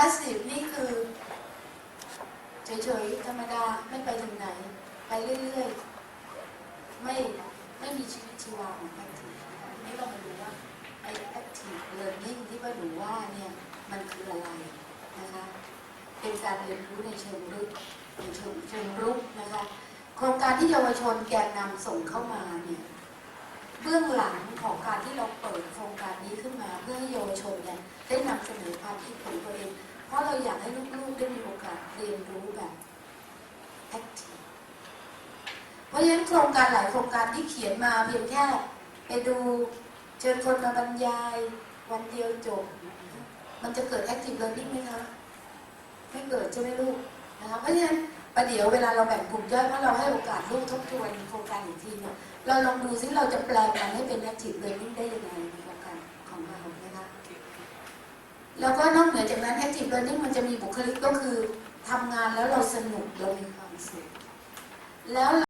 passive นี่คือเฉยๆธรรมดาไม่ไปถึงไหน ไปเรื่อยๆ ไม่ไม่มีชีวิตชีวาของ active นี่เรามาดูว่าไอ้ active learning ที่ว่าหนูว่าเนี่ยมันคืออะไรนะคะเป็นการเรียนรู้ในเชิงลึกในเชิงเชิงรุกนะคะโครงการที่เยาวชนแกนนำส่งเข้ามาเนี่ย เบื้องหลังของการที่เราเปิดโครงการนี้ขึ้นมา เพื่อให้เยาวชนเนี่ยได้นำเสนอความคิดของตัวเอง เพราะเราอยากให้ลูกๆได้มีโอกาสเรียนรู้แบบ active เพราะฉะนั้นโครงการหลายโครงการที่เขียนมาเพียงแค่ไปดูเชิญคนมาบรรยายวันเดียวจบ มันจะเกิด active learning ไหมคะ ไม่เกิดใช่ไหมลูกนะคะเพราะฉะนั้น ประเดี๋ยวเวลาเราแบ่งกลุ่มย่อยเพราะเราให้โอกาสลูกทบทวนโครงการอีกทีเนี่ยเราลองดูซิเราจะแปลงมันให้เป็น active learning ได้ยังไงในโครงการของเรานะคะแล้วก็นอกเหนือจากนั้น active learning มันจะมีบุคลิกก็คือทำงานแล้วเราสนุกเรามีความสุขแล้ว